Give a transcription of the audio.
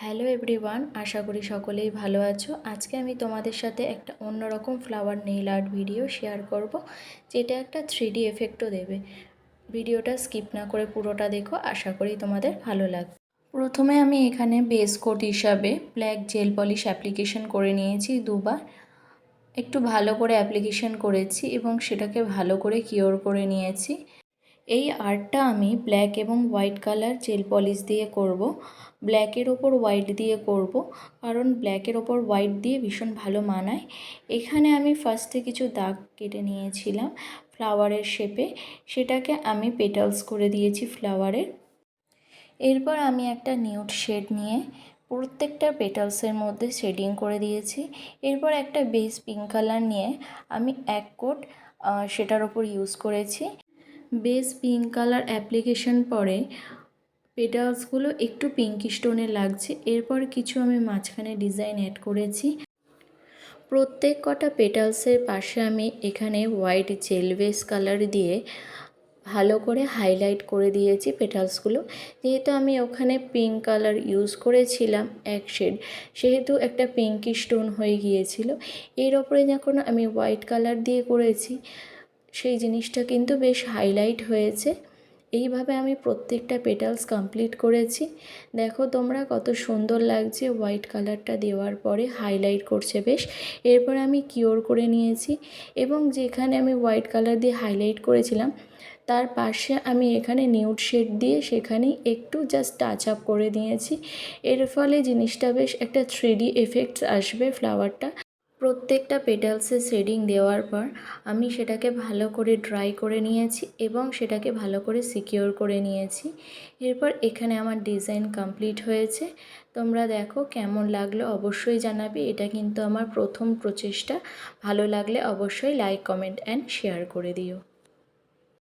Hello everyone আশা করি সকলেই ভালো আছো। আজকে আমি তোমাদের সাথে একটা অন্যরকম flower nail art video share করব, যেটা একটা থ্রি ডি এফেক্টও দেবে। ভিডিওটা স্কিপ না করে পুরোটা দেখো, আশা করি তোমাদের ভালো লাগবে। প্রথমে আমি এখানে বেস কোট হিসাবে ব্ল্যাক জেল পলিশ অ্যাপ্লিকেশন করে নিয়েছি দুবার। একটু ভালো করে অ্যাপ্লিকেশন করেছি এবং সেটাকে ভালো করে কিওর করে নিয়েছি। এই আর্টটা আমি ব্ল্যাক এবং হোয়াইট কালার জেল পলিশ দিয়ে করব। ব্ল্যাকের ওপর হোয়াইট দিয়ে করব, কারণ ব্ল্যাকের ওপর হোয়াইট দিয়ে ভীষণ ভালো মানায়। এখানে আমি ফার্স্টে কিছু দাগ কেটে নিয়েছিলাম ফ্লাওয়ারের শেপে, সেটাকে আমি পেটালস করে দিয়েছি ফ্লাওয়ারের। এরপর আমি একটা নিউট শেড নিয়ে প্রত্যেকটা পেটালসের মধ্যে শেডিং করে দিয়েছি। এরপর একটা বেস পিঙ্ক কালার নিয়ে আমি এক কোট সেটার ওপর ইউজ করেছি। বেস পিঙ্ক কালার অ্যাপ্লিকেশন পরে। পেটালসগুলো একটু পিঙ্কি স্টোনের লাগছে। এরপর কিছু আমি মাঝখানে ডিজাইন অ্যাড করেছি। প্রত্যেক কটা পেটালসের পাশে আমি এখানে হোয়াইট জেল বেস কালার দিয়ে ভালো করে হাইলাইট করে দিয়েছি পেটালসগুলো। যেহেতু আমি ওখানে পিঙ্ক কালার ইউজ করেছিলাম এক শেড সেহেতু একটা পিঙ্কি স্টোন হয়ে গিয়েছিল। এর ওপরে যখন আমি হোয়াইট কালার দিয়ে করেছি সেই জিনিসটা কিন্তু বেশ হাইলাইট হয়েছে। এইভাবে আমি প্রত্যেকটা পেটালস কমপ্লিট করেছি। দেখো তোমরা কত সুন্দর লাগছে হোয়াইট কালারটা দেওয়ার পরে হাইলাইট করছে বেশ। এরপর আমি কিওর করে নিয়েছি এবং যেখানে আমি হোয়াইট কালার দিয়ে হাইলাইট করেছিলাম, তার পাশে আমি এখানে নিউড শেড দিয়ে সেখানেই একটু জাস্ট টাচ আপ করে দিয়েছি। এর ফলে জিনিসটা বেশ একটা থ্রিডি এফেক্টস আসবে ফ্লাওয়ারটা প্রত্যেকটা পেটালসে শেডিং দেওয়ার পর আমি সেটাকে ভালো করে ড্রাই করে নিয়েছি এবং সেটাকে ভালো করে সিকিওর করে নিয়েছি। এরপর এখানে আমার ডিজাইন কমপ্লিট হয়েছে। তোমরা দেখো কেমন লাগল অবশ্যই জানাবে। এটা কিন্তু আমার প্রথম প্রচেষ্টা। ভালো লাগলে অবশ্যই লাইক, কমেন্ট অ্যান্ড শেয়ার করে দিও।